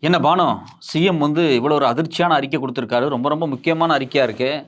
என்ன பானு சிஎம் வந்து இவ்வளோ ஒரு அதிர்ச்சியான அறிக்கை கொடுத்துருக்காரு. ரொம்ப ரொம்ப முக்கியமான அறிக்கையா இருக்கு.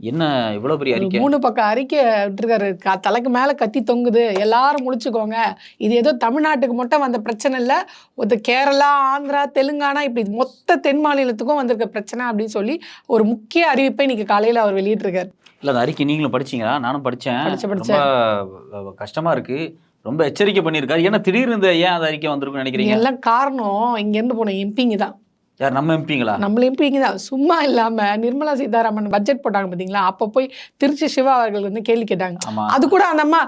என்ன இவ்வளோ பெரிய அறிக்கை? மூணு பக்கம் அறிக்கை விட்டுருக்காரு. க- தலைக்கு மேல கத்தி தொங்குது. எல்லாரும் முழிச்சுக்கோங்க. இது ஏதோ தமிழ்நாட்டுக்கு மட்டும் வந்த பிரச்சனை இல்ல. ஒரு கேரளா ஆந்திரா தெலுங்கானா இப்படி மொத்த தென் மாநிலத்துக்கும் வந்திருக்க பிரச்சனை அப்படின்னு சொல்லி ஒரு முக்கிய அறிவிப்பை இன்னைக்கு காலையில அவர் வெளியிட்டிருக்காரு. இல்லை அந்த அறிக்கை நீங்களும் படிச்சீங்களா? நானும் படித்தேன் படிச்சேன், ரொம்ப கஷ்டமா இருக்கு. ரொம்ப எச்சரிக்கை பண்ணியிருக்காரு. ஏன்னா திடீர்னு இந்த ஏன் அந்த அறிக்கை வந்திருக்குன்னு நினைக்கிறீங்க? எல்லாம் காரணம் இங்க இருந்து போன எம்பிங்க தான். யார் நம்ம எம்பிங்களா? நம்மள எம்பிங்க தான். சும்மா இல்லாம நிர்மலா சீதாராமன் பட்ஜெட் போட்டாங்க பாத்தீங்களா? அப்ப போய் திருச்சி சிவா அவர்கள் வந்து கேள்வி கேட்டாங்க. அது கூட அந்த அம்மா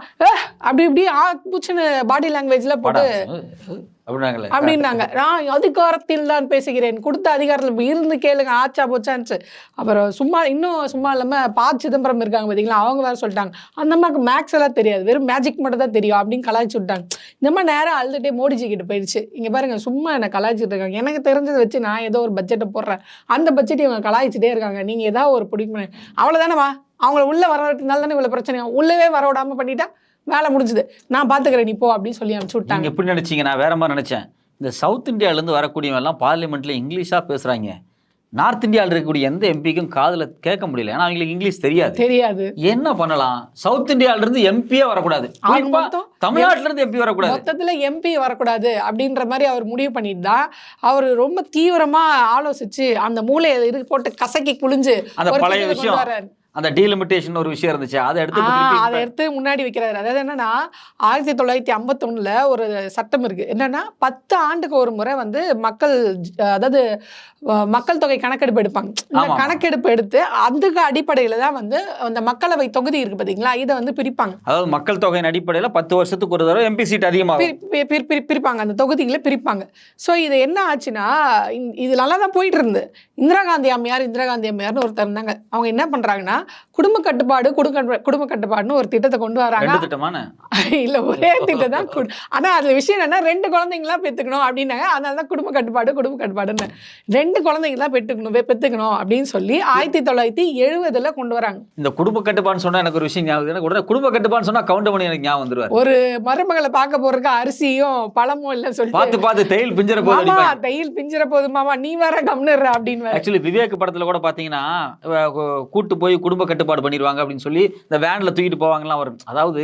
அப்படி இப்படி ஆ பூச்சுன்னு பாடி லாங்குவேஜ்ல படா போட்டு அப்படின்னாங்களே அப்படின்னாங்க. நான் அதிகாரத்தில் தான் பேசுகிறேன். கொடுத்த அதிகாரத்தில் இருந்து கேளுங்க. ஆச்சா போச்சான்ச்சு அப்புறம் சும்மா இன்னும் சும்மா இல்லாம பா சிதம்பரம் இருக்காங்க பார்த்தீங்களா அவங்க வேற சொல்லிட்டாங்க. அந்த அம்மாக்கு மேக்ஸ் எல்லாம் தெரியாது. வெறும் மேஜிக் மட்டும் தான் தெரியும் அப்படின்னு கலாய்ச்சி விட்டாங்க. இந்த மாதிரி நேரம் அழுதுட்டே மோடிஜி கிட்ட போயிடுச்சு இங்க பாருங்க சும்மா என்ன கலாய்ச்சிட்டு இருக்காங்க. எனக்கு தெரிஞ்சதை வச்சு நான் ஏதோ ஒரு பட்ஜெட்டை போடுறேன். அந்த பட்ஜெட் இவங்க கலாய்ச்சிட்டே இருக்காங்க. நீங்க ஏதாவது ஒரு பிடிக்கும் அவ்வளவுதானேவா அவங்கள உள்ள வர தானே இவ்வளவு பிரச்சனை உள்ளவே வர விடாம பண்ணிட்டா? வேலை முடிஞ்சுது. நான் பாத்துக்கிறேன் நீ போ அப்படின்னு சொல்லி அனுப்பிச்சு விட்டாங்க. எப்படி நினைச்சீங்க? நான் வேற மாதிரி நினைச்சேன். இந்த சவுத் இந்தியால இருந்து வரக்கூடியவங்க எல்லாம் பார்லிமெண்ட்ல இங்கிலீஷா பேசுறாங்க. நார்த் இந்தியாவில் இருக்கக்கூடிய எந்த எம்பிக்கும் காதுல கேட்க முடியல. ஏன்னா அவங்களுக்கு இங்கிலீஷ் தெரியாது. தெரியாது. என்ன பண்ணலாம்? சவுத் இந்தியால இருந்து எம்பியே வரக்கூடாது. தமிழ்நாட்டுல இருந்து எம்பி வரக்கூடாது. மொத்தத்துல எம்பி வரக்கூடாது அப்படின்ற மாதிரி அவர் முடிவு பண்ணிட்டு தான் அவர் ரொம்ப தீவிரமா ஆலோசிச்சு அந்த மூளையில இருக்கு போட்டு கசக்கி குளிஞ்சு அந்த பழைய விஷயம். அந்த டீலிமிட்டேஷன் ஒரு விஷயம் இருந்துச்சு. அதை எடுத்து அதை எடுத்து முன்னாடி வைக்கிறாரு. அதாவது என்னன்னா ஆயிரத்தி தொள்ளாயிரத்தி ஐம்பத்தொன்னுல ஒரு சட்டம் இருக்கு என்னன்னா பத்து ஆண்டுக்கு ஒரு முறை வந்து மக்கள் அதாவது மக்கள் தொகை கணக்கெடுப்பு எடுப்பாங்க. கணக்கெடுப்பு எடுத்து அதுக்கு அடிப்படையில தான் வந்து அந்த மக்களவை தொகுதி இருக்கு பாத்தீங்களா? இதை வந்து பிரிப்பாங்க. அதாவது மக்கள் தொகையின் அடிப்படையில பத்து வருஷத்துக்கு ஒரு தடவை எம்பி சீட் பிரி- பிரிப்பாங்க. அந்த தொகுதிகளை பிரிப்பாங்க. ஸோ இது என்ன ஆச்சுன்னா இது நல்லா தான் போயிட்டு இருந்து இந்திரா காந்தி அம்மையார் இந்திரா காந்தி அம்மையார்னு ஒருத்தர் இருந்தாங்க. அவங்க என்ன பண்றாங்கன்னா குடும்ப கட்டுப்பாடு குடும்ப குடும்ப கட்டுப்பாடுன்னு ஒரு திட்டத்தை கொண்டு வராங்க. திட்டமான? இல்ல ஒரே திட்டம் தான் ஆனா அதுல விஷயம் என்னன்னா ரெண்டு குழந்தைங்களா பெத்துக்கணும் அப்படின்னாங்க. அதனால தான் குடும்ப கட்டுப்பாடு குடும்ப கட்டுப்பாடுன்னு. ரெண்டு குழந்தைங்க தான் பெற்றுக்கணும் பெத்துக்கணும் அப்படின்னு சொல்லி ஆயிரத்தி தொள்ளாயிரத்தி எழுபதுல கொண்டு வராங்க. இந்த குடும்ப கட்டுப்பாடுன்னு சொன்னா எனக்கு ஒரு விஷயம் ஞாபகம் உடனே குடும்ப கட்டுப்பாடுன்னு சொன்னா கவுண்ட் பண்ணி எனக்கு ஞாபகம் வந்துருவாரு. ஒரு மருமகளை பார்க்க போறதுக்கு அரிசியும் பழமும் இல்லைன்னு சொல்லிட்டு பார்த்து பார்த்து தையல் பிஞ்சற போது தையல் பிஞ்சிர போது மாமா நீ வர கம்னுற அப்படின்னு ஆக்சுவலி விவேக் படத்துல கூட பாத்தீங்கன்னா கூட்டு போய் குடும்ப கட்டுப்பாடு பண்ணிடுவாங்க அப்படின்னு சொல்லி இந்த வேனில் தூக்கிட்டு போவாங்கலாம் வரும் அதாவது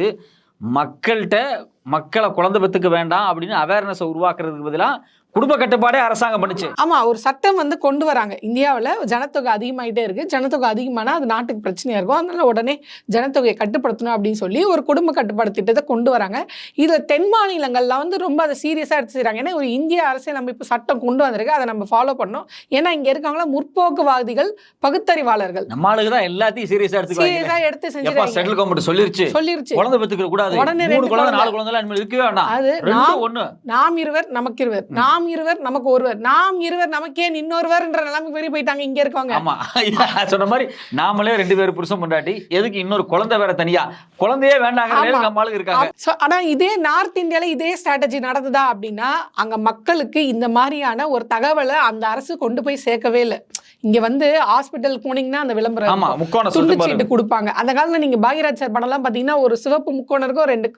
மக்கள்கிட்ட மக்களை குழந்தை பெற்றுக்க வேண்டாம் அப்படின்னு அவேர்னஸை உருவாக்குறதுக்கு பதிலாக குடும்ப கட்டுப்பாடே அரசாங்கம் பண்ணுச்சு. ஆமா ஒரு சட்டம் வந்து கொண்டு வராங்க. இந்தியாவுல ஜனத்தொகை அதிகமாயிட்டே இருக்கு. ஜனத்தொகை அதிகமானா அது நாட்டுக்கு பிரச்சனையா இருக்கும். அதனால உடனே ஜனத்தொகையை கட்டுப்படுத்தணும் அப்படின்னு சொல்லி ஒரு குடும்ப கட்டுப்பாடு திட்டத்தை கொண்டு வராங்க. இதுல தென் மாநிலங்கள்ல வந்து ரொம்ப அதை சீரியஸா எடுத்து செய்றாங்க. ஏன்னா ஒரு இந்திய அரசியலமைப்பு சட்டம் கொண்டு வந்திருக்கு. அதை நம்ம ஃபாலோ பண்ணோம் ஏன்னா இங்க இருக்கவங்கள முற்போக்குவாதிகள் பகுத்தறிவாளர்கள். நம்ம தான் எல்லாத்தையும் சீரியஸா எடுத்துக்குவாங்க. சீரியஸா எடுத்து செஞ்சிருக்காங்க சென்ட்ரல் கவர்மெண்ட் சொல்லிருச்சு. சொல்லிருச்சு. குழந்தை பெத்துக்க கூடாது. உடனே. நாலு குழந்தை. இருக்கவே வேண்டாம் அது நாம் ஒண்ணு. நாம் இருவர் நமக்கு இருவர் நாம் இருவர் நமக்கு ஒருவர். நாம் இருவர் நமக்கே இன்னொருவர்ன்ற நிலைமைக்கு பெரிய போயிட்டாங்க இங்க இருக்கவங்க. ஆமா. சொன்ன மாதிரி நாமளே ரெண்டு பேரும் புருஷன் பொண்டாட்டி எதுக்கு இன்னொரு குழந்தை வேற தனியா? குழந்தையே வேண்டாங்க ஆமா. நம்ம ஆளுங்க இருக்காங்க. ஆனா இதே நார்த் இந்தியால இதே ஸ்ட்ராட்டஜி நடந்ததா அப்படின்னா அங்க மக்களுக்கு இந்த மாதிரியான ஒரு தகவலை அந்த அரசு கொண்டு போய் சேர்க்கவே இல்லை. இங்க வந்து ஹாஸ்பிட்டல் போனீங்கன்னா அந்த விளம்பரம் ஆமா. முக்கோண சீட்டு கொடுப்பாங்க. அந்த காலத்துல நீங்க பாகியராஜ் சார் படம்லாம் பாத்தீங்கன்னா ஒரு சிவப்பு முக்கோணம் இருக்கும் ரெண்டு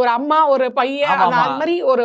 ஒரு அம்மா ஒரு பையன் அந்த மாதிரி ஒரு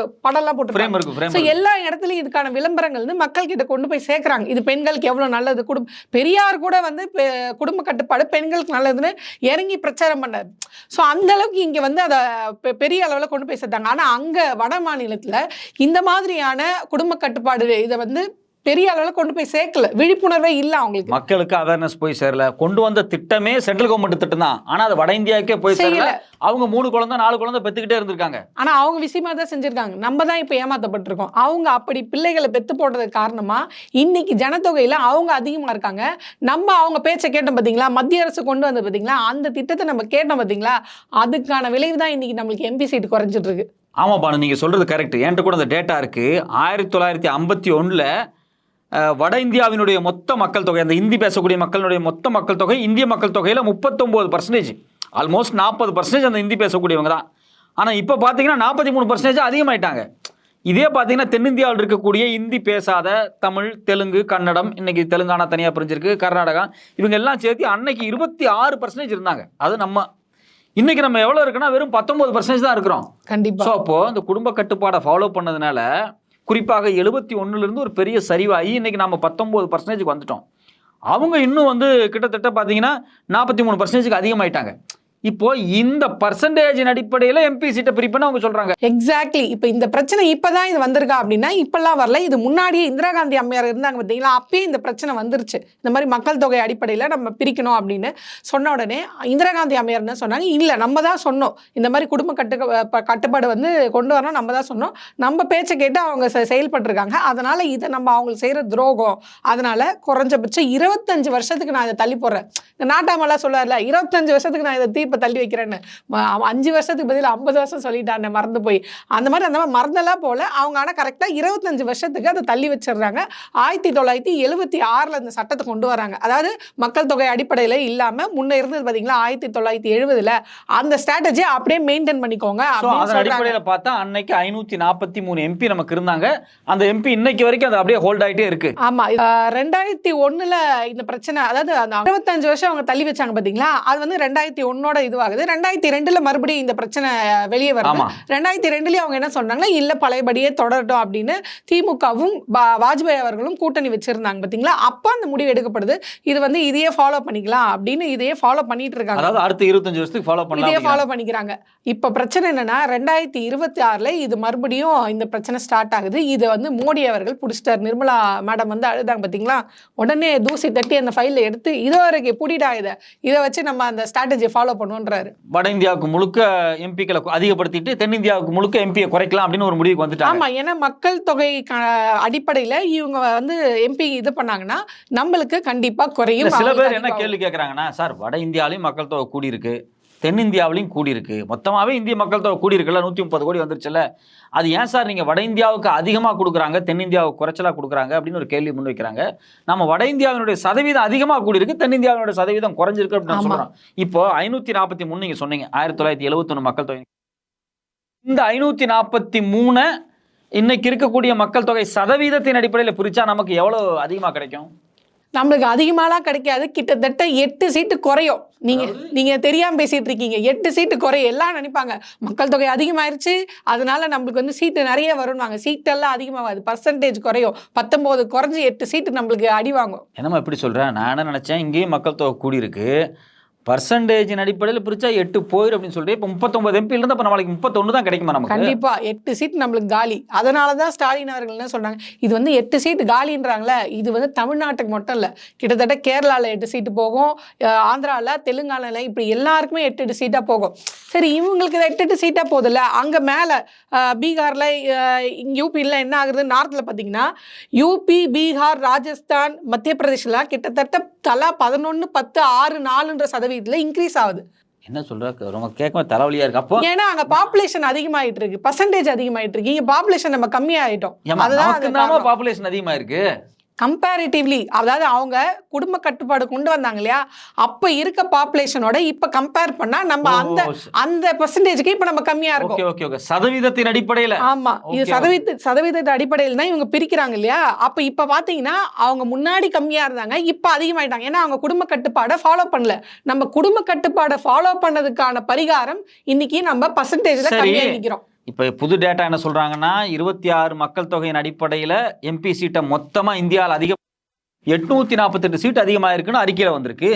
போட்டு இருக்கு ஸோ ஃப்ரேம் எல்லா இடத்துலையும் இதுக்கான விளம்பரங்கள் வந்து மக்கள் கிட்ட கொண்டு போய் சேர்க்குறாங்க. இது பெண்களுக்கு எவ்வளோ நல்லது? குடும்ப பெரியார் கூட வந்து பெ- குடும்ப கட்டுப்பாடு பெண்களுக்கு நல்லதுன்னு இறங்கி பிரச்சாரம் பண்ணார் ஸோ அந்த அளவுக்கு வந்து அதை பெ- பெரிய அளவில் கொண்டு போய் சேர்த்தாங்க. ஆனால் அங்கே வட மாநிலத்தில் இந்த மாதிரியான குடும்ப கட்டுப்பாடு இதை வந்து பெரிய அளவுல கொண்டு போய் சேர்க்கல. விழிப்புணர்வே இல்ல அவங்களுக்கு. மக்களுக்கு அவேர்னஸ் போய் சேரல. கொண்டு வந்த திட்டமே சென்ட்ரல் கவர்மெண்ட் திட்டம் தான். ஆனா அது வட இந்தியாவுக்கே போய் சேரல. அவங்க மூணு குழந்தை நாலு குழந்தை பெத்துக்கிட்டே இருந்திருக்காங்க. ஆனா அவங்க விஷயமா தான் செஞ்சிருக்காங்க. நம்ம தான் இப்ப ஏமாத்தப்பட்டிருக்கோம். அவங்க அப்படி பிள்ளைகளை பெத்து போடுறதுக்கு காரணமா இன்னைக்கு ஜனத்தொகையில அவங்க அதிகமா இருக்காங்க. நம்ம அவங்க பேச்சை கேட்டோம் பாத்தீங்களா? மத்திய அரசு கொண்டு வந்தது பாத்தீங்களா? அந்த திட்டத்தை நம்ம கேட்டோம் பாத்தீங்களா? அதுக்கான விளைவு தான் இன்னைக்கு நம்மளுக்கு எம்பி சீட் குறைஞ்சிட்டு இருக்கு. ஆமா பானு நீங்க சொல்றது கரெக்ட் என்கிட்ட கூட அந்த டேட்டா இருக்கு. ஆயிரத்தி தொள்ளாயிரத்தி ஐம்பத்தி அஹ், வட இந்தியாவினுடைய மொத்த மக்கள் தொகை அந்த இந்தி பேசக்கூடிய மக்களுடைய மொத்த மக்கள் தொகை இந்திய மக்கள் தொகையில முப்பத்தொன்பது பர்சன்டேஜ் ஆல்மோஸ்ட் நாற்பது பர்சன்டேஜ் அந்த இந்தி பேசக்கூடியவங்க தான். ஆனா இப்போ பார்த்தீங்கன்னா நாற்பத்தி மூணு பர்சன்டேஜ் அதிகமாயிட்டாங்க. இதே பார்த்தீங்கன்னா தென்னிந்தியாவில் இருக்கக்கூடிய இந்தி பேசாத தமிழ் தெலுங்கு கன்னடம் இன்னைக்கு தெலுங்கானா தனியாக பிரிஞ்சிருக்கு கர்நாடகா இவங்க எல்லாம் சேர்த்து அன்னைக்கு இருபத்தி ஆறு பர்சன்டேஜ் இருந்தாங்க. அது நம்ம இன்னைக்கு நம்ம எவ்வளோ இருக்குன்னா வெறும் பத்தொன்பது பர்சன்டேஜ் தான் இருக்கிறோம். கண்டிப்பா. ஸோ அப்போ இந்த குடும்ப கட்டுப்பாடை ஃபாலோ பண்ணதுனால குறிப்பாக எழுபத்தி ஒன்றுலேருந்து ஒரு பெரிய சரிவாகி இன்றைக்கி நம்ம பத்தொம்போது பர்சன்டேஜுக்கு வந்துட்டோம். அவங்க இன்னும் வந்து கிட்டத்தட்ட பார்த்தீங்கன்னா நாற்பத்தி மூணு பர்சன்டேஜுக்கு அதிகமாயிட்டாங்க. இப்போ இந்த பர்சன்டேஜின் அடிப்படையில் எம்பி சீட்டை பிரிப்புன்னு அவங்க சொல்றாங்க. எக்ஸாக்ட்லி இப்போ இந்த பிரச்சனை இப்பதான் இது வந்திருக்கா அப்படின்னா இப்பெல்லாம் வரல. இது முன்னாடியே இந்திரா காந்தி அம்மையார் இருந்தாங்க பார்த்தீங்களா? அப்பயே இந்த பிரச்சனை வந்துருச்சு. இந்த மாதிரி மக்கள் தொகை அடிப்படையில் நம்ம பிரிக்கணும் அப்படின்னு சொன்ன உடனே இந்திரா காந்தி அம்மையார் என்ன சொன்னாங்க? இல்லை நம்ம தான் சொன்னோம். இந்த மாதிரி குடும்ப கட்டு கட்டுப்பாடு வந்து கொண்டு வரணும். நம்ம தான் சொன்னோம். நம்ம பேச்சை கேட்டு அவங்க செ- செயல்பட்டிருக்காங்க. அதனால இதை நம்ம அவங்களுக்கு செய்யற துரோகம். அதனால குறைஞ்சபட்சம் இருபத்தஞ்சு வருஷத்துக்கு நான் இதை தள்ளி போடுறேன். இந்த நாட்டாமெல்லாம் இருபத்தஞ்சு வருஷத்துக்கு நான் இதை தீர்ப்பு தள்ளி வைக்கிறேன்னு. அஞ்சு வருஷத்துக்கு பதில் ஐம்பது வருஷம் சொல்லிட்டானே மறந்து போய். அந்த மாதிரி அந்த மாதிரி மறந்தெல்லாம் போல அவங்க ஆனால் கரெக்டாக இருபத்தஞ்சு வருஷத்துக்கு அதை தள்ளி வச்சிடுறாங்க. ஆயிரத்தி தொள்ளாயிரத்தி எழுபத்தி ஆறில் இந்த சட்டத்தை கொண்டு வராங்க. அதாவது மக்கள் தொகை அடிப்படையில் இல்லாமல் முன்ன இருந்தது பார்த்தீங்களா ஆயிரத்தி தொள்ளாயிரத்தி எழுபதுல அந்த ஸ்ட்ராட்டஜி அப்படியே மெயின்டைன் பண்ணிக்கோங்க. அடிப்படையில் பார்த்தா அன்னைக்கு ஐநூற்றி நாற்பத்தி மூணு எம்பி நமக்கு இருந்தாங்க. அந்த எம்பி இன்னைக்கு வரைக்கும் அது அப்படியே ஹோல்ட் ஆயிட்டே இருக்கு. ஆமா ரெண்டாயிரத்தி ஒண்ணுல இந்த பிரச்சனை அதாவது அந்த இருபத்தஞ்சு வருஷம் அவங்க தள்ளி வச்சாங்க பாத்தீங்களா அது வந்து ரெண்டாயிரத்தி ஒன்னோட இதுவாகுது. ரெண்டாயிரத்தி ரெண்டுல மறுபடியும் இந்த பிரச்சனை வெளியே வருது. ஆமா. ரெண்டாயிரத்தி ரெண்டுலயும் அவங்க என்ன சொன்னாங்கன்னா இல்ல பழையபடியே தொடரட்டும் அப்படின்னு திமுகவும் வாஜ்பாய் அவர்களும் கூட்டணி வச்சிருந்தாங்க பாத்தீங்களா? அப்ப அந்த முடிவு எடுக்கப்படுது. இது வந்து இதையே ஃபாலோ பண்ணிக்கலாம் அப்படின்னு இதையே ஃபாலோ பண்ணிட்டு இருக்காங்க. அதாவது அடுத்த இருபத்தஞ்சு வருஷத்துக்கு ஃபாலோ இதையே பண்ணலாம் ஃபாலோ பண்ணிக்கிறாங்க. இப்ப பிரச்சனை என்னன்னா ரெண்டாயிரத்தி இருபத்தி ஆறுல இது மறுபடியும் இந்த பிரச்சனை ஸ்டார்ட் ஆகுது. இது வந்து மோடி அவர்கள் பிடிச்சிட்டார். நிர்மலா மேடம் வந்து அழுதாங்க பாத்தீங்களா? உடனே தூசி தட்டி அந்த ஃபைல எடுத்து இதோ வரைக்கும் புடிடா இதை. இதை வச்சு நம்ம அந்த ஸ்ட்ராட்டஜி ஃபாலோ பண்ணுவோன்றாரு வட இந்தியாவுக்கு முழுக்க எம்பிக்களை அதிகப்படுத்திட்டு தென்னிந்தியாவுக்கு முழுக்க எம்பியை குறைக்கலாம் அப்படின்னு ஒரு முடிவுக்கு வந்துட்டாங்க. ஆமா ஏன்னா மக்கள் தொகை அடிப்படையில இவங்க வந்து எம்பி இது பண்ணாங்கன்னா நம்மளுக்கு கண்டிப்பா குறையும் சில பேர் என்ன. கேள்வி கேட்குறாங்கன்னா சார் வட இந்தியாவிலையும் மக்கள் தொகை கூடி இருக்கு தென்னிந்தியாவிலையும் கூடி இருக்கு மொத்தமாவே இந்திய மக்கள் தொகை கூடி இருக்குல்ல நூற்றி முப்பது கோடி வந்துருச்சுல்ல. அது ஏன் சார் நீங்க வட இந்தியாவுக்கு அதிகமாக கொடுக்குறாங்க தென்னிந்தியாவுக்கு குறைச்சலா கொடுக்குறாங்க அப்படின்னு ஒரு கேள்வி முன்வைக்கிறாங்க நம்ம வட இந்தியாவினுடைய சதவீதம் அதிகமாக கூடி இருக்கு தென்னிந்தியாவினுடைய சதவீதம் குறைஞ்சிருக்கு அப்படின்னு. சொல்றோம் இப்போ ஐநூற்றி நாற்பத்தி மூணு நீங்க சொன்னீங்க ஆயிரத்தி தொள்ளாயிரத்தி எழுபத்தொன்று மக்கள் தொகை. இந்த ஐநூற்றி நாற்பத்தி மூணு இன்னைக்கு இருக்கக்கூடிய மக்கள் தொகை சதவீதத்தின் அடிப்படையில் பிரிச்சா நமக்கு எவ்வளவு அதிகமாக கிடைக்கும்? நம்மளுக்கு அதிகமாலாம் கிடைக்காது. கிட்டத்தட்ட எட்டு சீட்டு குறையும். நீங்க நீங்க தெரியாம பேசிட்டு இருக்கீங்க. எட்டு சீட்டு குறையும். எல்லாம் நினைப்பாங்க. மக்கள் தொகை அதிகமாயிருச்சு. அதனால நம்மளுக்கு வந்து சீட்டு நிறைய வரும்வாங்க சீட்டெல்லாம் அதிகமாகாது. பர்சன்டேஜ் குறையும். பத்தொன்பது குறைஞ்சு எட்டு சீட்டு நம்மளுக்கு அடி வாங்கும். என்னம்மா இப்படி சொல்கிறேன் நான் என்ன நினச்சேன்? இங்கேயும் மக்கள் தொகை கூடியிருக்கு. பர்சன்டேஜின் அடிப்படையில் பிரிச்சா எட்டு போயிரு அப்படின்னு சொல்லிட்டு இப்போ முப்பத்தொம்பது எம்பி இருந்து அப்போ நாளைக்கு முப்பத்தொன்று தான் கிடைக்குமா நமக்கு? கண்டிப்பா. எட்டு சீட் நம்மளுக்கு காலி. அதனால தான் ஸ்டாலின் அவர்கள் என்ன சொல்றாங்க? இது வந்து எட்டு சீட் காலின்றாங்களே இது வந்து தமிழ்நாட்டுக்கு மட்டும் இல்லை. கிட்டத்தட்ட கேரளாவில் எட்டு சீட்டு போகும் ஆந்திராவில் ஆந்திரால தெலுங்கானால இப்படி எல்லாருக்குமே எட்டு எட்டு சீட்டாக போகும். சரி இவங்களுக்கு எட்டு எட்டு சீட்டாக போகுதுல்ல? அங்கே மேலே பீகாரில் பீகார்ல யூபியில் என்ன ஆகுது? நார்த்தில் பார்த்தீங்கன்னா யூபி பீகார் ராஜஸ்தான் மத்திய பிரதேஷ்லாம் கிட்டத்தட்ட தலா பதினொன்று பத்து ஆறு நாலுன்ற சதவீதம் சதவீதத்துல இன்க்ரீஸ் ஆகுது. என்ன சொல்ற? ரொம்ப கேட்க தலைவலியா இருக்கு. அப்போ? ஏன்னா அங்க பாப்புலேஷன் அதிகமாயிட்டு இருக்கு. பர்சன்டேஜ் அதிகமாயிட்டு இருக்கு. இங்க பாப்புலேஷன் நம்ம கம்மியாயிட்டோம். அதுதான். பாப்புலேஷன் அதிகமா இருக்கு கம்பேரிட்டிவ்லி அதாவது அவங்க குடும்ப கட்டுப்பாடு கொண்டு வந்தாங்க இல்லையா? அப்ப இருக்க பாப்புலேஷனோட இப்ப கம்பேர் பண்ணா நம்ம அந்த அந்த பர்சன்டேஜ்க்கு இப்ப நம்ம கம்மியா இருக்கும். ஓகே ஓகே சதவீதத்தின் அடிப்படையில். ஆமா. இது. சதவீத சதவீத அடிப்படையில் தான் இவங்க பிரிக்கிறாங்க இல்லையா? அப்ப இப்ப பாத்தீங்கன்னா அவங்க முன்னாடி கம்மியா இருந்தாங்க இப்ப அதிகமாயிட்டாங்க. ஏன்னா அவங்க குடும்ப கட்டுப்பாடை ஃபாலோ பண்ணல. நம்ம குடும்ப கட்டுப்பாடை ஃபாலோ பண்ணதுக்கான பரிகாரம் இன்னைக்கு நம்ம பர்சன்டேஜ்ல சரி. கம்மியா நிக்கிறோம். இப்போ புது டேட்டா என்ன சொல்றாங்கன்னா இருபத்தி ஆறு மக்கள் தொகையின் அடிப்படையில் எம்பி சீட்டை மொத்தமாக இந்தியாவில் அதிகம் எட்நூத்தி நாற்பத்தெட்டு சீட் அதிகமாக இருக்குன்னு அறிக்கையில் வந்திருக்கு.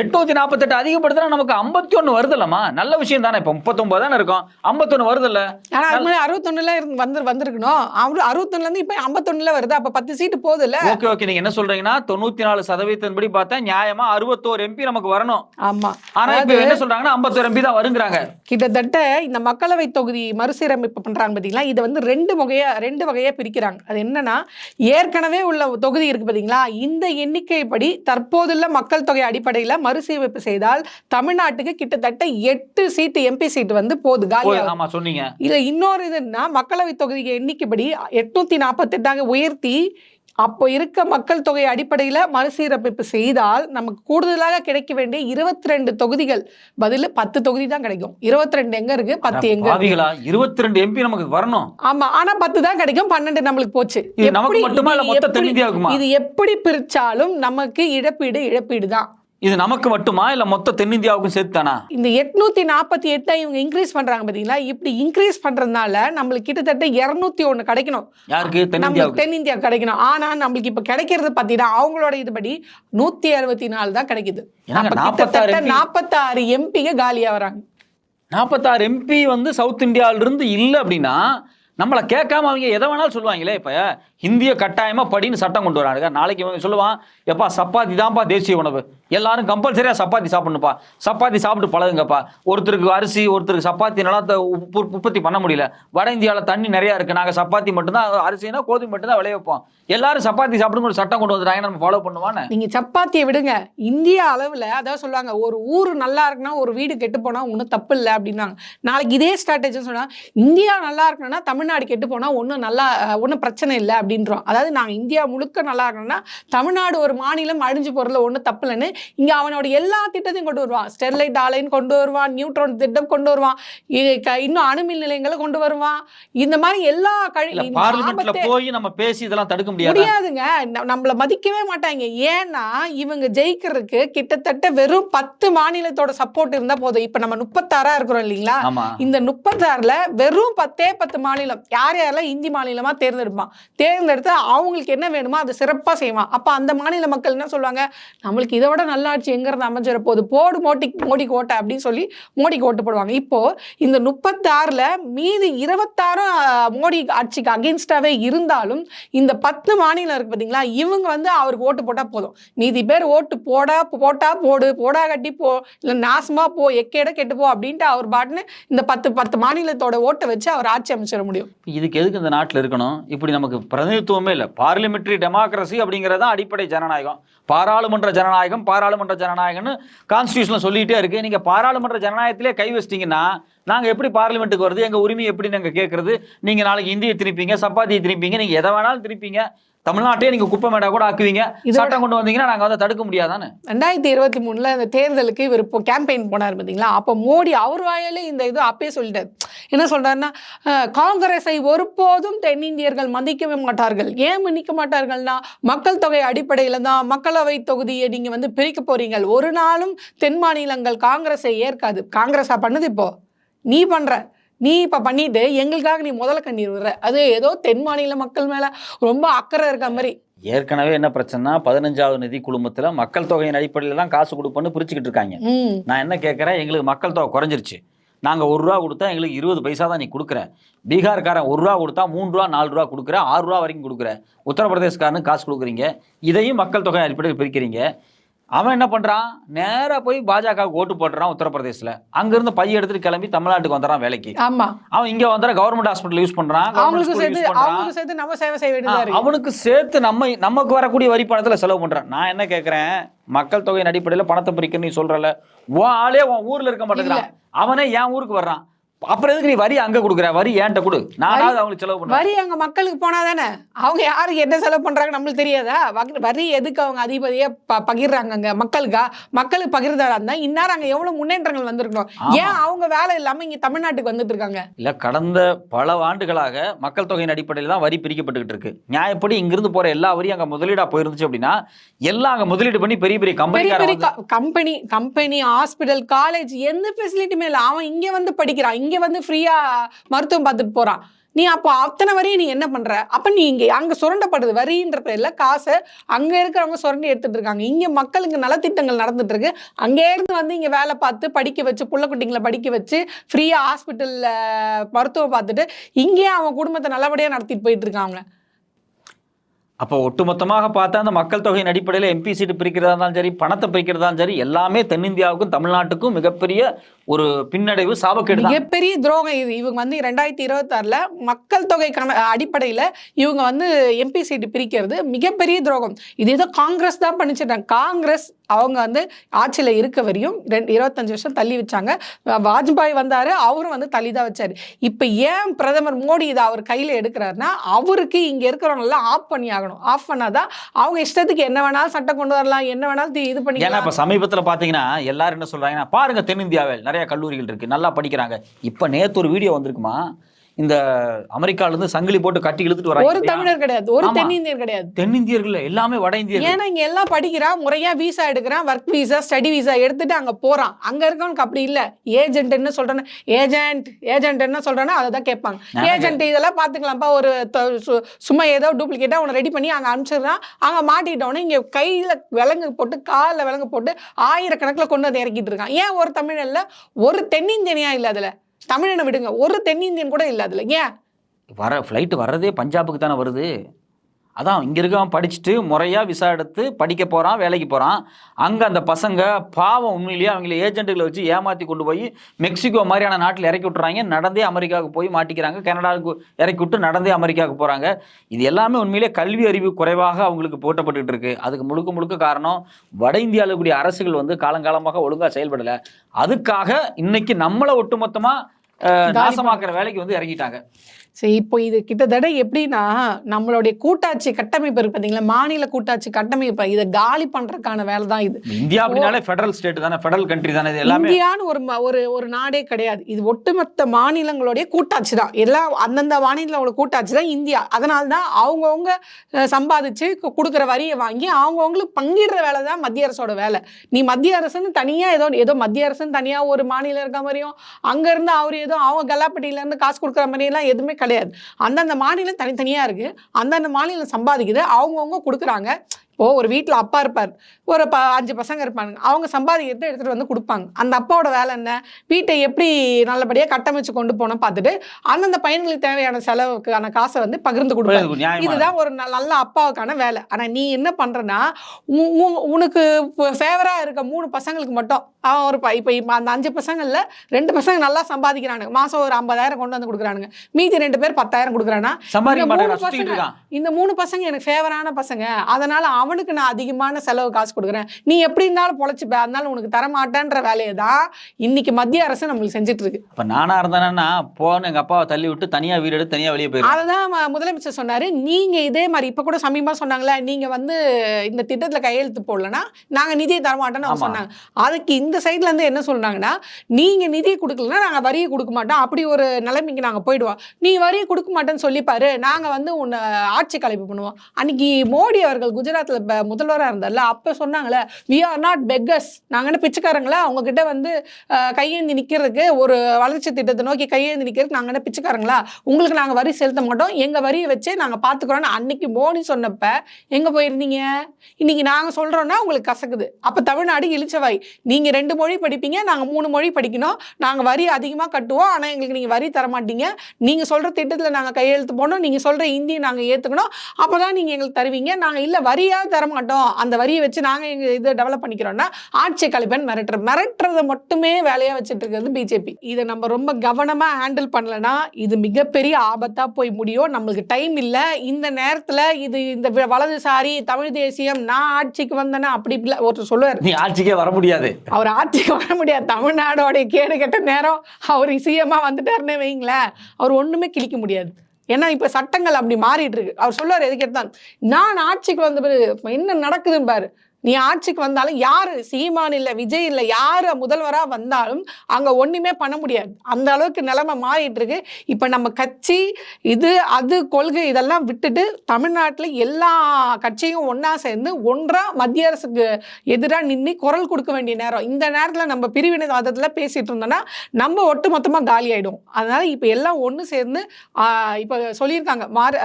எட்நூத்தி நாற்பத்தெட்டு அதிகப்படுத்தினா நமக்கு ஐம்பத்தி ஒன்று வருதுல்லம்மா. நல்ல விஷயம் தானே. இப்போ முப்பத்தொன்பது தானே இருக்கும். ஐம்பத்தொன்று வருதுல்ல? ஆனா அது மாதிரி அறுபத்தொன்னுல இருந்து வந்து வந்திருக்கணும். அவரு அறுபத்தொன்னுல இருந்து இப்ப ஐம்பத்தொன்னுல வருது. அப்ப பத்து சீட்டு போகுதுல்ல ஓகே ஓகே. நீங்க என்ன சொல்றீங்கன்னா தொண்ணூத்தி நாலு சதவீதத்தின் படி பார்த்தா நியாயமா அறுபத்தோரு எம்பி நமக்கு வரணும். ஆமா. ஆனா இப்ப என்ன சொல்றாங்கன்னா ஐம்பத்தோரு எம்பி தான் வருங்கிறாங்க. கிட்டத்தட்ட இந்த மக்களவை தொகுதி மறுசீரமைப்பு பண்றாங்க பாத்தீங்களா? இதை வந்து ரெண்டு வகையா ரெண்டு வகையா பிரிக்கிறாங்க. அது என்னன்னா ஏற்கனவே உள்ள தொகுதி இருக்கு பாத்தீங்களா? இந்த எண்ணிக்கைப்படி தற்போதுள்ள மக்கள் தொகை அடிப்படையில மறுசீரமைப்பு செய்தால் தமிழ்நாட்டுக்கு கிட்டத்தட்ட எட்டு சீட்டு எம்பி சீட்டு வந்து போகுது காலியாக சொன்னீங்க. இதுல இன்னொரு இதுன்னா மக்களவை தொகுதி எண்ணிக்கைப்படி எட்நூத்தி நாற்பத்தெட்டாக உயர்த்தி அப்போ இருக்க மக்கள் தொகை அடிப்படையில் மறுசீரமைப்பு செய்தால் நமக்கு கூடுதலாக கிடைக்க வேண்டிய இருபத்தி ரெண்டு தொகுதிகள். பதில் பத்து தொகுதி தான் கிடைக்கும். இருபத்தி ரெண்டு எங்க இருக்கு? பத்து எங்க இருபத்தி ரெண்டு எம்பி நமக்கு வரணும். ஆமா ஆனா பத்து தான் கிடைக்கும் பன்னெண்டு நம்மளுக்கு போச்சு. இது எப்படி பிரிச்சாலும் நமக்கு இழப்பீடு இழப்பீடு தான். இது நமக்கு மட்டுமா இல்ல மொத்த தென்னிந்தியாவுக்கும் சேர்த்தானா இந்த எட்நூத்தி நாற்பத்தி எட்டை இவங்க இன்க்ரீஸ் பண்றாங்க பாத்தீங்களா? இப்படி இன்க்ரீஸ் பண்றதுனால நம்மளுக்கு கிட்டத்தட்ட இருநூத்தி ஒண்ணு கிடைக்கணும். யாருக்கு? தென்னிந்தியாவுக்கு. தென்னிந்தியா கிடைக்கணும். ஆனா நம்மளுக்கு இப்ப கிடைக்கிறது பாத்தீங்கன்னா அவங்களோட இதுபடி நூத்தி அறுபத்தி நாலு தான் கிடைக்குது. என்னங்க, அப்ப 46 கிட்டத்தட்ட? நாற்பத்தாறு எம்பிங்க காலியா வராங்க நாற்பத்தாறு எம்பி வந்து சவுத் இந்தியாவில இருந்து இல்ல அப்படின்னா நம்மளை கேட்காம அவங்க எதை வேணாலும் சொல்லுவாங்களே இப்போ ஹிந்தியை கட்டாயமாக படின்னு சட்டம் கொண்டு வராங்க. நாளைக்கு இவங்க சொல்லுவான் எப்பா சப்பாத்தி தான்ப்பா தேசிய உணவு. எல்லாரும் கம்பல்சரியாக சப்பாத்தி சாப்பிடணுப்பா சப்பாத்தி சாப்பிட்டு பழகுங்கப்பா. ஒருத்தருக்கு அரிசி ஒருத்தருக்கு சப்பாத்தி நல்லா த- உற்பத்தி பண்ண முடியல. வட இந்தியாவில் தண்ணி நிறையா இருக்குது நாங்கள் சப்பாத்தி மட்டும்தான் அரிசினா கோதுமை மட்டும்தான் விளைய வைப்போம். எல்லாரும் சப்பாத்தி சாப்பிடுங்க ஒரு சட்டம் கொண்டு வந்துட்டாங்க. நம்ம ஃபாலோ பண்ணுவானே நீங்கள் சப்பாத்தியை விடுங்க. இந்தியா அளவில் அதான் சொல்லுவாங்க ஒரு ஊர் நல்லா இருக்குன்னா ஒரு வீடு கெட்டு போனால் ஒன்றும் தப்பு இல்லை அப்படின்னாங்க. நாளைக்கு இதே ஸ்ட்ராட்டஜி சொன்னால் இந்தியா நல்லா இருக்கணும்னா தமிழ் தமிழ்நாடு கெட்டு போனா ஒன்றும் நல்லா ஒன்றும் பிரச்சனை இல்லை அப்படின்றோம். அதாவது நாங்க இந்தியா முழுக்க நல்லா இருக்கணும்னா தமிழ்நாடு ஒரு மாநிலம் அழிஞ்சு போறதுல ஒன்றும் தப்பு இல்லைன்னு இங்க அவனோட எல்லா திட்டத்தையும் கொண்டு வருவான். ஸ்டெர்லைட் ஆலைன்னு கொண்டு வருவான் நியூட்ரான் திட்டம் கொண்டு வருவான் இன்னும் அணுமின் நிலையங்களை கொண்டு வருவான். இந்த மாதிரி எல்லா கழி இல்ல இந்த பார்லிமெண்ட்ல ஆபத்தை- போய் நம்ம பேசி இதெல்லாம் தடுக்க முடியாது? முடியாதுங்க. நம்மள மதிக்கவே மாட்டாங்க. ஏன்னா இவங்க ஜெயிக்கிறதுக்கு கிட்டத்தட்ட வெறும் பத்து மாநிலத்தோட சப்போர்ட் இருந்தா போதும். இப்ப நம்ம முப்பத்தாறா இருக்கிறோம் இல்லைங்களா? இந்த முப்பத்தாறுல வெறும் பத்தே பத்து மாநிலம் யார் யாரெல்லாம் இந்தி மாநிலமாக தேர்ந்தெடுப்பான் தேர்ந்தெடுத்து அவங்களுக்கு என்ன வேணுமோ அதை சிறப்பாக செய்வான் அப்போ அந்த மாநில மக்கள் என்ன சொல்லுவாங்க? நம்மளுக்கு இதை விட நல்லாட்சி ஆட்சி எங்கேருந்து அமைஞ்சிட போகுது? போடு மோடி மோடி கோட்டை அப்படின்னு சொல்லி மோடிக்கு ஓட்டு போடுவாங்க. இப்போது இந்த முப்பத்தாறில் மீதி இருபத்தாறும் மோடி ஆட்சிக்கு அகேன்ஸ்டாவே இருந்தாலும் இந்த பத்து மாநிலம் இருக்கு பார்த்தீங்களா இவங்க வந்து அவருக்கு ஓட்டு போட்டால் போதும். மீதி பேர் ஓட்டு போடா போட்டா போடு போடா கட்டி போ இல்லை நாசமாக போ எக்கேட கெட்டு போ அப்படின்ட்டு அவர் பாட்டுன்னு இந்த பத்து பத்து மாநிலத்தோட ஓட்டை வச்சு அவர் ஆட்சி அமைச்சிட முடியும். இதுக்கு எதுக்கு இந்த நாட்டில் இருக்கணும்? இப்படி நமக்கு பிரதிநிதித்துவமே இல்லை. பார்லிமெண்ட்ரி டெமோக்ரஸி அப்படிங்கிறது தான் அடிப்படை ஜனநாயகம். பாராளுமன்ற ஜனநாயகம் பாராளுமன்ற ஜனநாயகம்னு கான்ஸ்டியூஷனில் சொல்லிகிட்டே இருக்குது நீங்கள் பாராளுமன்ற ஜனநாயகத்திலே கை வச்சிட்டிங்கன்னா நாங்கள் எப்படி பார்லிமெண்ட்டுக்கு வருது? எங்கள் உரிமை எப்படி நாங்கள் கேட்குறது நீங்கள் நாளைக்கு இந்தியை திருப்பிங்க சப்பாத்தியை திருப்பிங்க நீங்கள் எதை வேணாலும் திருப்பீங்க தமிழ்நாட்டையே நீங்கள் குப்பை மேடா கூட ஆக்குவீங்க. சட்டம் கொண்டு வந்தீங்கன்னா நாங்கள் வந்து தடுக்க முடியாதானே? ரெண்டாயிரத்தி இருபத்தி மூணுல இந்த தேர்தலுக்கு இவர் இப்போ கேம்பெயின் போனார் பார்த்தீங்களா அப்போ மோடி அவர் வாயாலே இந்த இது அப்பயே சொல்லிட்டார். என்ன சொல்றாருன்னா காங்கிரஸை ஒருபோதும் தென்னிந்தியர்கள் மதிக்கவே மாட்டார்கள். ஏன் மன்னிக்க மாட்டார்கள்னா மக்கள் தொகை அடிப்படையில தான் மக்களவை தொகுதியை நீங்க வந்து பிரிக்க போறீங்க. ஒரு நாளும் தென் மாநிலங்கள் காங்கிரஸை ஏற்காது. காங்கிரஸா பண்ணுது இப்போ? நீ பண்ற. நீ இப்ப பண்ணிட்டு எங்களுக்காக நீ முதல்ல கண்ணீர் விடுற. அது ஏதோ தென் மாநில மக்கள் மேல ரொம்ப அக்கறை இருக்க மாதிரி. ஏற்கனவே என்ன பிரச்சனைனா பதினஞ்சாவது நிதி குழுமத்தில் மக்கள் தொகையின் அடிப்படையில் தான் காசு கொடுப்போன்னு பிரிச்சுக்கிட்டு இருக்காங்க. நான் என்ன கேட்குறேன் எங்களுக்கு மக்கள் தொகை குறைஞ்சிருச்சு. நாங்கள் ஒரு ரூபா கொடுத்தா எங்களுக்கு இருபது பைசா தான் நீ கொடுக்குற. பீகார்காரன் ஒரு ரூபா கொடுத்தா மூணு ரூபா நாலு ரூபா கொடுக்குற. ஆறு ரூபா வரைக்கும் கொடுக்குற. உத்தரப்பிரதேசக்காரனுக்கு காசு கொடுக்குறீங்க. இதையும் மக்கள் தொகை அடிப்படையில் பிரிக்கிறீங்க. அவன் என்ன பண்ணுறான் நேராக போய் பாஜக ஓட்டு போட்டுறான் உத்தரப்பிரதேசில் அங்கேருந்து பைய எடுத்துட்டு கிளம்பி தமிழ்நாட்டுக்கு வந்துடுறான் வேலைக்கு. அவன் இங்கே வந்துடுற கவர்மெண்ட் ஹாஸ்பிட்டல் யூஸ் பண்ணுறான் அவங்களுக்கு சேர்த்து அவங்களுக்கு சேர்த்து நம்ம சேவை செய்ய வேண்டியதா அவனுக்கு சேர்த்து நம்ம நமக்கு வரக்கூடிய வரி பணத்துல செலவு பண்றான். நான் என்ன கேக்குறேன்? மக்கள் தொகையின் அடிப்படையில் பணத்தை பிரிக்கணும் நீ சொல்றல உன் ஆளே உன் ஊர்ல இருக்க மாட்டேங்கிறான். அவனே என் ஊருக்கு வர்றான். அப்புறம் எதுக்கு நீ வரி அங்க கொடுக்குற? வரி ஏன்ட்ட கொடு. நானாவது அவங்களுக்கு செலவு பண்றேன் வரி அங்க மக்களுக்கு போனா தானே? அவங்க யாருக்கு என்ன செலவு பண்றாங்க நம்மளுக்கு தெரியாதா? வரி- எதுக்கு அவங்க அதிபதியே பகிர்றாங்க அங்க? மக்களுக்கா? மக்களுக்கு பகிர்றதா இருந்தா இந்நேரம் அங்க எவ்வளவு முன்னேற்றங்கள் வந்திருக்கணும். ஏன் அவங்க வேலை இல்லாம இங்க தமிழ்நாட்டுக்கு வந்துட்டு இருக்காங்க இல்ல கடந்த பல ஆண்டுகளாக மக்கள் தொகையின் அடிப்படையில் தான் வரி பிரிக்கப்பட்டுக்கிட்டு இருக்கு. நியாயப்படி இங்கிருந்து போற எல்லா வரியும் அங்க முதலீடா போயிருந்துச்சு அப்படின்னா எல்லாம் அங்க முதலீடு பண்ணி பெரிய பெரிய பெரிய கம்பெனி கம்பெனி ஹாஸ்பிட்டல் காலேஜ் எந்த ஃபெசிலிட்டியுமே இல்லை. அவன் இங்க வந்து படிக்கிறான். இங்கே வந்து ஃப்ரீயா மருத்துவம் பார்த்துட்டு போறான். நீ அப்போ அத்தனை வரையும் நீ என்ன பண்ற? அப்ப நீ இங்க அங்கே சுரண்டப்படுது. வரின்ற பேர்ல காசை அங்க இருக்கிறவங்க சுரண்டி எடுத்துட்டு இருக்காங்க. இங்க மக்களுக்கு நலத்திட்டங்கள் நடந்துட்டு இருக்கு. அங்கே இருந்து வந்து இங்க வேலை பார்த்து படிக்க வச்சு புள்ள குட்டிங்களை படிக்க வச்சு ஃப்ரீயா ஹாஸ்பிட்டல்ல மருத்துவம் பார்த்துட்டு இங்கேயே அவன் குடும்பத்தை நல்லபடியா நடத்திட்டு போயிட்டு இருக்காங்க அப்போ ஒட்டுமொத்தமாக பார்த்தா அந்த மக்கள் தொகையின் அடிப்படையில் எம்பி சீட்டு பிரிக்கிறதா இருந்தாலும் சரி பணத்தை பிரிக்கிறதா இருந்தாலும் சரி எல்லாமே தென்னிந்தியாவுக்கும் தமிழ்நாட்டுக்கும் மிகப்பெரிய ஒரு பின்னடைவு சாபக்கேடு மிகப்பெரிய துரோகம் இது. இவங்க வந்து ரெண்டாயிரத்தி இருபத்தாறுல மக்கள் தொகை கண அடிப்படையில இவங்க வந்து எம்பி சீட்டு பிரிக்கிறது மிகப்பெரிய துரோகம். இது ஏதோ காங்கிரஸ் தான் பண்ணிச்சிட்டாங்க காங்கிரஸ் அவங்க வந்து ஆட்சியில இருக்க வரையும் ரெண்டு இருபத்தஞ்சு வருஷம் தள்ளி வச்சாங்க. வாஜ்பாய் வந்தாரு அவரும் வந்து தள்ளி தான் வச்சாரு. இப்ப ஏன் பிரதமர் மோடி இதை அவர் கையில எடுக்கிறாருன்னா அவருக்கு இங்க இருக்கிறவங்க எல்லாம் ஆஃப் பண்ணி ஆகணும். ஆஃப் பண்ணாதான் அவங்க இஷ்டத்துக்கு என்ன வேணாலும் சட்டம் கொண்டு வரலாம் என்ன வேணாலும் இது ஏன்னா பண்ணிக்கலாம் இப்ப சமீபத்துல பாத்தீங்கன்னா எல்லாரும் என்ன சொல்றாங்கன்னா பாருங்க தென்னிந்தியாவில் நிறைய கல்லூரிகள் இருக்கு. நல்லா படிக்கிறாங்க. இப்ப நேத்து ஒரு வீடியோ வந்திருக்குமா? இந்த அமெரிக்கால இருந்து சங்கிலி போட்டு கட்டி இழுத்துட்டு வராங்க ஒரு? தமிழர் கிடையாது ஒரு. தென்னிந்தியர் கிடையாது. தென்னிந்தியர்கள் எல்லாமே வட இந்தியர்கள். ஏன்னா இங்க எல்லாம் படிக்கிறான் முறையா விசா எடுக்கிறான் ஒர்க் விசா ஸ்டடி விசா எடுத்துட்டு அங்க போறான். அங்க இருக்கவனுக்கு அப்படி இல்ல. ஏஜென்ட் என்ன சொல்றானே ஏஜென்ட் ஏஜென்ட் என்ன சொல்றானோ அதை தான் கேட்பாங்க. ஏஜென்ட் இதெல்லாம் பாத்துக்கலாம்ப்பா ஒரு சும்மா ஏதோ டூப்ளிகேட்டா உன ரெடி பண்ணி அங்க அனுப்பிச்சிடுறான். அங்க மாட்டிட்டவனே இங்க கையில விலங்கு போட்டு காலில் விலங்கு போட்டு ஆயிரக்கணக்கில் கொண்டு வந்து இறக்கிட்டு இருக்கான். ஏன் ஒரு தமிழன்ல ஒரு தென்னிந்தியனியா இல்ல அதுல. தமிழனை விடுங்க. ஒரு தென்னிந்தியன் கூட இல்லை அதில். ஏன்? வர ஃப்ளைட்டு வர்றதே பஞ்சாபுக்கு தானே வருது. அதான் இங்கே இருக்கவன் படிச்சுட்டு முறையாக விசா எடுத்து படிக்க போகிறான் வேலைக்கு போகிறான் அங்கே அந்த பசங்க பாவம் உண்மையிலேயே அவங்கள ஏஜென்ட்டுகளை வச்சு ஏமாற்றி கொண்டு போய் மெக்சிகோ மாதிரியான நாட்டில் இறக்கி விட்டுறாங்க. நடந்தே அமெரிக்காவுக்கு போய் மாட்டிக்கிறாங்க. கனடாவுக்கு இறக்கி விட்டு நடந்தே அமெரிக்காவுக்கு போகிறாங்க இது எல்லாமே உண்மையிலே கல்வி அறிவு குறைவாக அவங்களுக்கு போட்டப்பட்டுட்டு இருக்கு. அதுக்கு முழுக்க முழுக்க காரணம் வட இந்தியாவில் இருக்கக்கூடிய அரசுகள் வந்து காலங்காலமாக ஒழுங்காக செயல்படலை. அதுக்காக இன்னைக்கு நம்மளை ஒட்டுமொத்தமாக நாசமாக்குற வேலைக்கு வந்து இறங்கிட்டாங்க. சரி இப்போ இது கிட்டத்தட்ட எப்படின்னா நம்மளுடைய கூட்டாட்சி கட்டமைப்பு இருக்கு பார்த்தீங்களா மாநில கூட்டாட்சி கட்டமைப்பு. இதை காலி பண்றதுக்கான வேலை தான் இது. இந்தியா அப்படின்னாலே ஃபெடரல் ஸ்டேட் தானே? ஃபெடரல் கண்ட்ரி தானே இது எல்லாமே? இந்தியான்னு ஒரு ஒரு ஒரு நாடே கிடையாது. இது ஒட்டுமொத்த மாநிலங்களுடைய கூட்டாட்சி தான். எல்லா அந்தந்த மாநிலங்களோட கூட்டாட்சி தான் இந்தியா. அதனால தான் அவங்கவுங்க சம்பாதிச்சு கொடுக்குற வரியை வாங்கி அவங்கவுங்களுக்கு பங்கிடுற வேலை தான் மத்திய அரசோட வேலை. நீ மத்திய அரசுன்னு தனியா ஏதோ ஏதோ மத்திய அரசுன்னு தனியா ஒரு மாநிலம் இருக்க மாதிரியும் அங்க இருந்து அவர் ஏதோ அவங்க கல்லாப்பட்டியில இருந்து காசு கொடுக்குற மாதிரியெல்லாம் எதுவுமே கிடையாது. அந்தந்த மாநிலம் தனித்தனியாக இருக்கு. அந்தந்த மாநிலம் சம்பாதிக்குது. அவங்கவுங்க கொடுக்குறாங்க. இப்போ ஒரு வீட்டில் அப்பா இருப்பார். ஒரு ப அஞ்சு பசங்க இருப்பாங்க அவங்க சம்பாதிக்கிறத எடுத்துகிட்டு வந்து கொடுப்பாங்க. அந்த அப்பாவோட வேலை என்ன? வீட்டை எப்படி நல்லபடியாக கட்டமைச்சு கொண்டு போனோம் பார்த்துட்டு அந்தந்த பையன்களுக்கு தேவையான செலவுக்கான காசை வந்து பகிர்ந்து கொடுப்பாங்க இதுதான் ஒரு நல்ல அப்பாவுக்கான வேலை. ஆனா நீ என்ன உ- உனக்கு ஃபேவரா இருக்க மூணு பசங்களுக்கு மட்டும். அவன் ஒரு இப்ப இப்ப அந்த அஞ்சு பசங்கள்ல ரெண்டு பசங்க நல்லா சம்பாதிக்கிறானுங்க. மாசம் ஒரு ஐம்பதாயிரம் கொண்டு வந்து கொடுக்குறானுங்க. மீதி ரெண்டு பேர் பத்தாயிரம் கொடுக்குறானா? இந்த மூணு பசங்க எனக்கு ஃபேவரான பசங்க. அதனால அவனுக்கு நான் அதிகமான செலவு காசு கொடுக்குறேன். நீ எப்படி இருந்தாலும் பொழைச்சிப்ப அதனால உனக்கு தரமாட்டேன்ற வேலையை தான் இன்னைக்கு மத்திய அரசு நம்மளுக்கு செஞ்சுட்டு இருக்கு இப்ப நானா இருந்தேன்னா போன எங்க அப்பாவை தள்ளி விட்டு தனியா வீடு எடுத்து தனியா வெளியே போயிரு அததான் முதலமைச்சர் சொன்னாரு நீங்க இதே மாதிரி இப்ப கூட சமீபமா சொன்னாங்களே நீங்க வந்து இந்த திட்டத்துல கையெழுத்து போடலன்னா நாங்க நிதியை தரமாட்டோம்னு அவங்க. சொன்னாங்க. அதுக்கு இந்த சைட்ல இருந்து என்ன சொல்றாங்கன்னா நீங்க நிதியை கொடுக்கலன்னா நாங்க வரியை கொடுக்க மாட்டோம். அப்படி ஒரு நிலைமைக்கு நாங்க போயிடுவோம். நீ வரியை கொடுக்க மாட்டேன்னு சொல்லிப்பாரு. நாங்க வந்து உன்னை ஆட்சி கலைப்பு பண்ணுவோம். அன்னைக்கு மோடி அவர்கள் குஜராத்ல முதல்வராக இருந்தார்ல அப்போ சொன்னாங்களே வி ஆர் நாட் பெக்கர்ஸ் நாங்கள் என்ன பிச்சைக்காரங்களா? அவங்கக்கிட்ட வந்து கையேந்தி நிற்கிறதுக்கு ஒரு வளர்ச்சி திட்டத்தை நோக்கி கையேந்தி நிற்கிறதுக்கு நாங்கள் என்ன பிச்சைக்காரங்களா? உங்களுக்கு நாங்கள் வரி செலுத்த மாட்டோம். எங்கள் வரியை வச்சு நாங்கள் பார்த்துக்குறோன்னு அன்னைக்கு மோடி சொன்னப்ப எங்கே போயிருந்தீங்க? இன்னைக்கு நாங்கள் சொல்கிறோன்னா உங்களுக்கு கசக்குது. அப்போ தமிழ்நாடு இழிச்சவாய். நீங்கள் ரெண்டு மொழி படிப்பீங்க நாங்கள் மூணு மொழி படிக்கணும். நாங்கள் வரி அதிகமாக கட்டுவோம். ஆனால் எங்களுக்கு நீங்கள் வரி தர மாட்டீங்க சொல்கிற திட்டத்தில் நாங்கள் கையெழுத்து போனோம் நீங்கள் சொல்கிற இந்தியை நாங்கள் ஏற்றுக்கணும் அப்போ தான் நீங்கள் எங்களுக்கு தருவீங்க. நாங்கள் இல்லை வரியாக தர மாட்டோம் அந்த வரியை வச்சு நாங்க எங்க இதை டெவலப் பண்ணிக்கிறோம்னா ஆட்சி கழிப்பன் மிரட்டுற மிரட்டுறதை மட்டுமே வேலையா வச்சுட்டு இருக்கிறது பிஜேபி இதை நம்ம ரொம்ப கவனமா ஹேண்டில் பண்ணலனா இது மிகப்பெரிய ஆபத்தா போய் முடியும். நம்மளுக்கு டைம் இல்ல. இந்த நேரத்துல இது இந்த வலதுசாரி தமிழ் தேசியம் நான் ஆட்சிக்கு வந்தேன்னா அப்படி இப்படி ஒருத்தர் சொல்லுவார். நீ ஆட்சிக்கே வர முடியாது. அவர் ஆட்சிக்கு வர முடியாது. தமிழ்நாடோடைய கேடு கெட்ட நேரம் அவர் சிஎம்மா வந்துட்டாருன்னே வைங்களேன். அவர் ஒண்ணுமே கிழிக்க முடியாது. ஏன்னா இப்போ சட்டங்கள் அப்படி மாறிட்டு இருக்கு. அவர் சொல்லுவார் எதுக்கேட்டான் நான் ஆட்சிக்கு வந்த பிறகு என்ன நடக்குதுன்னு பாரு. நீ ஆட்சிக்கு வந்தாலும் யாரு? சீமான் இல்லை விஜய் இல்லை யாரு? முதல்வரா வந்தாலும் அங்க ஒண்ணுமே பண்ண முடியாது. அந்த அளவுக்கு நிலைமை மாறிட்டு இருக்கு. இப்ப நம்ம கட்சி இது அது கொள்கை இதெல்லாம் விட்டுட்டு தமிழ்நாட்டில் எல்லா கட்சியும் ஒன்றா சேர்ந்து ஒன்றா மத்திய அரசுக்கு எதிராக நின்று குரல் கொடுக்க வேண்டிய நேரம். இந்த நேரத்தில் நம்ம பிரிவினைவாதத்தில் பேசிட்டு இருந்தோம்னா நம்ம ஒட்டு மொத்தமாக காலி ஆயிடும் அதனால இப்போ எல்லாம் ஒன்று சேர்ந்து இப்போ சொல்லியிருக்காங்க மார்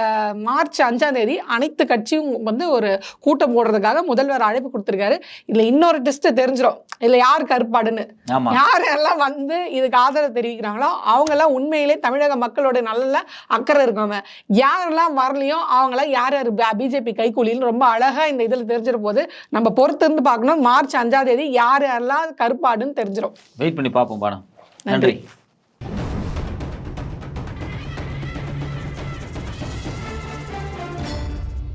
மார்ச் அஞ்சாம் தேதி அனைத்து கட்சியும் வந்து ஒரு கூட்டம் போடுறதுக்காக முதல்வர் அழைப்பு கொடுத்துருக்காரு. இதில் இன்னொரு டெஸ்ட் தெரிஞ்சிடும் இதில் யார் கருப்பாடுன்னு? யாரெல்லாம் வந்து இதுக்கு ஆதரவு தெரிவிக்கிறாங்களோ அவங்கெல்லாம் உண்மையிலே தமிழக மக்களோட நல்ல அக்கறை இருக்கவங்க. யாரெல்லாம் வரலையோ அவங்களாம் யார் யார் பிஜேபி கைக்கூலின்னு ரொம்ப அழகா இந்த இதில் தெரிஞ்சிட போது நம்ம பொறுத்து இருந்து பார்க்கணும். மார்ச் அஞ்சாம் தேதி யார் யாரெல்லாம் கருப்பாடுன்னு தெரிஞ்சிடும் வெயிட் பண்ணி பார்ப்போம் பாடம். நன்றி.